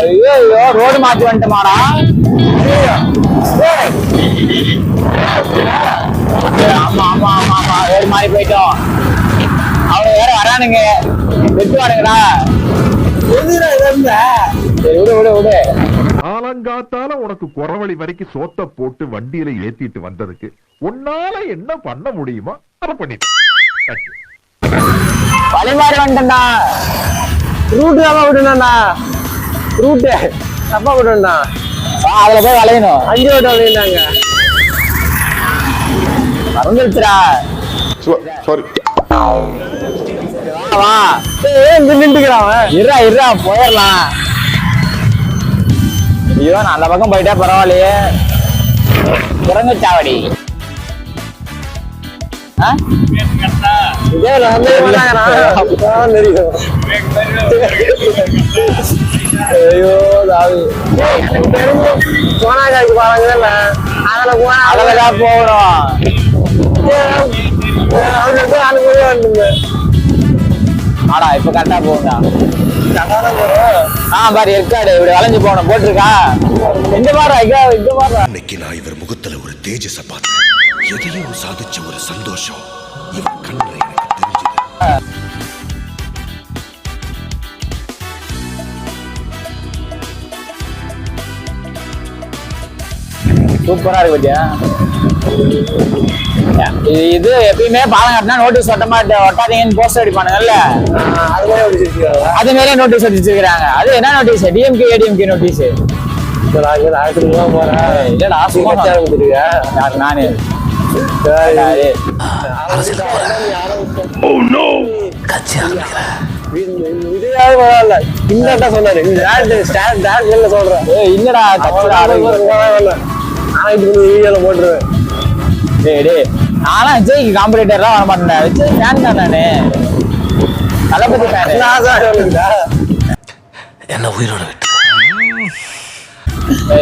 ஐயோ ஐயோ ரோடு மாத்தி வந்துட்டோமாடா. ஏய். ஏய், ஆமா ஆமா ஆமா ஆமா வேறு மாதிரி போயிட்டோம். அவனுக்கு வேற வரானுங்க. வெட்டுவானுங்கடா சரி விடு விடு விடு. காலங்காத்தால உனக்கு குறவழி வரைக்கும் சோத்த போட்டு வண்டியில ஏத்திட்டு வந்ததுக்கு உன்னால என்ன பண்ண முடியுமோ அதை பண்ணிட்டு Thank you. வழி மாறி வந்துட்டேன்டா ரூட்டு தான் ரூட்டு தப்பா விட்டுனா வா, அதுல போய் வளையணும். அஞ்சு வட்டம் விளையாண்டாங்க மறந்துருச்சுடா சாரி வா, ஏன் நின்றுக்கிறான் அவன். இருடா இருடா போயிடலாம். ஐயோ நான் அந்த பக்கம் போயிட்டா பரவாயில்லையே. குரங்கு சாவடி ஆ? இதே வந்து மாட்டாங்கறான் தெரியும். ஐயோ தாவி சோனாக்காய்க்கு பாருங்கல்ல அதுல போனா அழகா போகணும். அனுப்பவே வந்துங்க. ஆடா இப்ப கரெக்டா போகும்டா. ஆ பாரு இருக்காடு இப்படி வளைஞ்சு போகணும். போட்டிருக்கா? இந்த மாதிரி ஐயா இந்த மாதிரி அன்னைக்கு நான் இவர் முகத்துல ஒரு தேஜஸ பார்த்தேன். எதையும் சாதிச்ச ஒரு சந்தோஷம். இவர் கண்ணுல சூப்பரா இருக்கு பத்தியா? இது இது எப்பயுமே பாலம் கட்டினா நோட்டீஸ் ஒட்ட மாட்டே ஒட்டாதீங்கன்னு போஸ்டர் அடிப்பானுங்கல்ல? அது மாதிரி அப்படி வச்சிருக்காங்க அது மாதிரியே நோட்டீஸ் அடிச்சிருக்காங்க அது என்ன நோட்டீஸ் டிஎம்கே ஏடிஎம்கே நோட்டீஸ் நான் சும்மா கட்சி பரவாயில்ல. இந்த சொன்னாரு. இந்த சொல்றேன். இல்லடா ஆனா இது வீடியோல போட்டுருவேன். டேய் டேய் நானும் விஜய்க்கு காம்படிட்டர்லாம் வர மாட்டேன் விஜய் ஃபேன் தான் நானு. தளபதி ஃபேன் நான் என்ன உயிரோட விட்டு?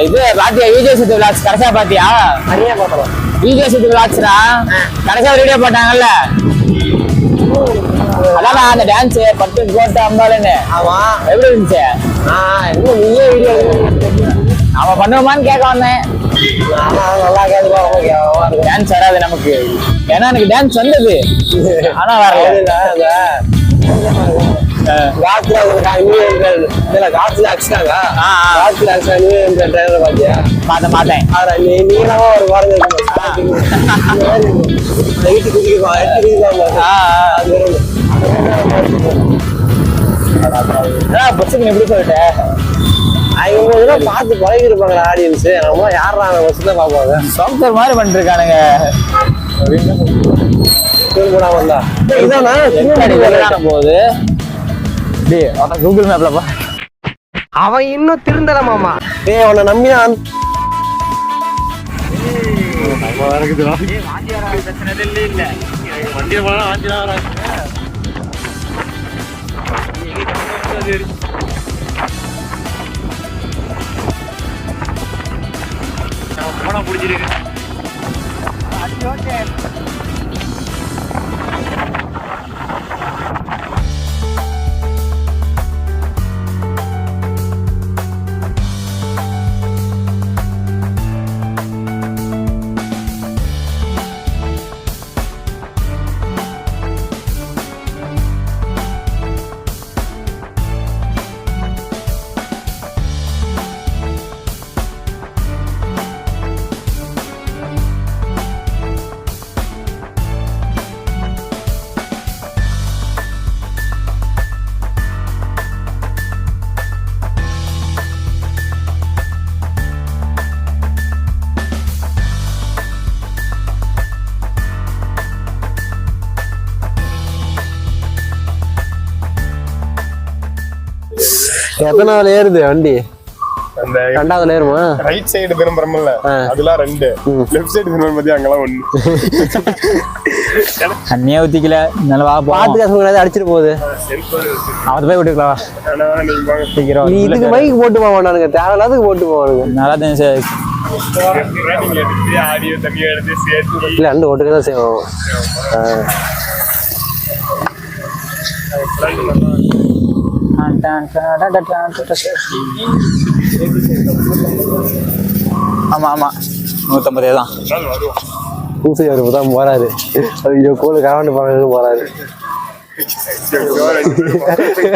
இது பாத்தியா விஜய் சித்து விளாக்ஸ் கடைசியா பாத்தியா? தனியா பாத்திரம் விஜய் சித்து விளாக்ஸ்டா கடைசியா வீடியோ போட்டாங்கல்ல? அதான் அந்த டான்ஸ் பட்டு கோட்டை அம்பாலுன்னு ஆமா. எப்படி இருந்துச்சு? ஆஹ் இன்னும் நீயே வீடியோ அவன் பண்ணுவோமான்னு கேட்க வந்தேன். நல்லா கேட்டுப்பா இருக்கும் டான்ஸ் வராது நமக்கு. ஏன்னா எனக்கு டான்ஸ் வந்தது. ஆனா வரல காத்துல இதுல காத்துல அடிச்சிட்டாங்க. காத்துல அடிச்சா நீ இந்த ட்ரைவர் பாத்தியா பார்த்தேன் பார்த்தேன். ஆறா நீ நீளமா ஒரு குறைஞ்ச நைட்டு குதிக்குவா எட்டு வரும். அதான் பஸ்ஸுக்கு எப்படி சொல்லிட்டேன் அவங்க பார்த்து பழகிருப்பாங்க ஆடியன்ஸ் நம்ம யாரா அவன் வருஷத்தை பார்ப்பாங்க. சாஃப்ட்வேர் மாதிரி டேய் அதான் கூகுள் மேப்ல பா. அவன் இன்னும் திருந்தல மாமா. டேய் அவனை நம்பி நான் 우리 지리. 안녕하세요. எத்தனாவது ஏறுது வண்டி? அந்த ரெண்டாவது ஏறுமா? ரைட் சைடு திரும்புறமில்ல ஆ. அதெல்லாம் ரெண்டு. லெஃப்ட் சைடு திரும்ப பத்தி அங்கெல்லாம் ஒண்ணு. தண்ணியே ஊத்திக்கல. நல்ல வா பாத்து போவோம் காசு அடிச்சிட்டு போகுது. அவன் போய் விட்டுக்கலாம். நீ இதுக்கு மைக் போட்டு போவானுங்க தேவையில்லாததுக்கு போட்டு போவானுங்க நல்லா தான் சார். இல்ல அண்டு ஓட்டுக்கு தான் செய்வோம் ஆ. ஆ டான் டான் டான் டான் டான் டான் டான். ஆமா ஆமா நூத்தம்பதே தான் பூசி தான் போறாரு. ஐயோ கோழு கரவாண்டு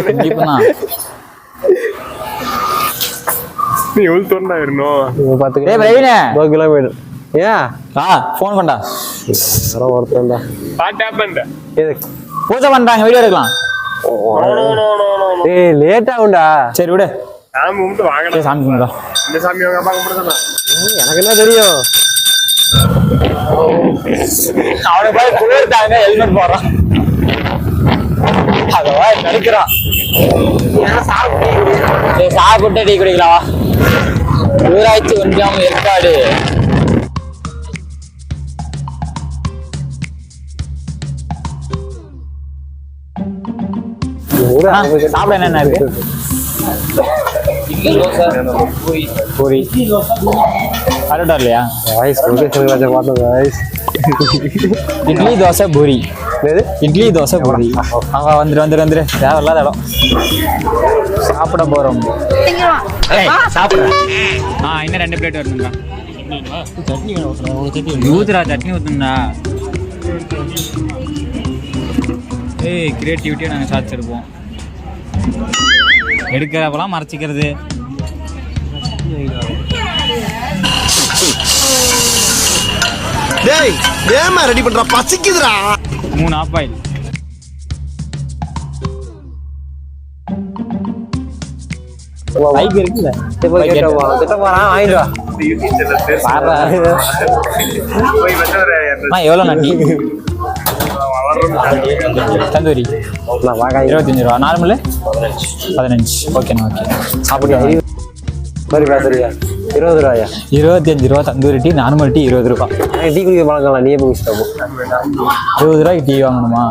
கண்டிப்பா தான் நீ எவ்வளவு தோண்டா இருந்தோம் கிலோமீட்டர் ஏன் ஆ ஃபோன் பண்ணா ஒருத்தன்டா பாட்டு ஏது பூஜை பண்றாங்க வீடியோ எடுக்கலாம். ஏய் லேட் ஆகும்டா சரி விடு. சாமி கும்பிட்டு வாங்கலாம் சரி, சாமி கும்பிடா இந்த சாமி அவங்க அப்பா எனக்கு என்ன தெரியும்? அவனுக்கு போய் குளிர்த்தாங்க ஹெல்மெட் போடுறான். அதவா நடிக்கிறான் சரி சாப்பிட்டு டீ குடிக்கலாம் வா. ஊராட்சி ஒன்றியம் ஏற்காடு. ஆ, சாப்பிட என்னென்ன இருக்கு? பூரி. கரெக்டா இல்லையா. இட்லி தோசை பூரி? இட்லி தோசை பூரி. அவன் வந்துரு வந்துரு வந்துரு. தேவையில்லாத இடம். சாப்பிட போறோம். ஏய், சாப்பிடு ஆ இன்னும் ரெண்டு பிளேட் வருதுங்க ஊத்துறா சட்னி ஊத்துங்கண்ணா ஏய் கிரியேட்டிவிட்டியை நாங்கள் சாதிச்சிருப்போம். எடுக்கிறப்பெல்லாம் மறைச்சிக்கிறது டேய் ஏமா ரெடி பண்ற பசிக்குதுடா மூணு ஆஃப் ஆயில் பைக் இருக்குல்ல சரி, போய் கேட்டு வா. கிட்ட போறான், வாங்கிட்டு வா. பாரா. போய் வந்து ஒரு அண்ணா எவ்வளோ நட்டி தந்தூரி. இருபத்தஞ்சு ரூபா. நார்மலு? பதினஞ்சு. ஓகேண்ணா ஓகே மாதிரி பேசுறியா? இருபது ரூபாயா? இருபத்தஞ்சு ரூபா தந்தூரி டீ நார்மல் டீ இருபது ரூபா. டீ குடிக்க பழக்கம் நீயே போய் குடிச்சிட்டா போ. இருபது ரூபாய்க்கு டீ வாங்கணுமா?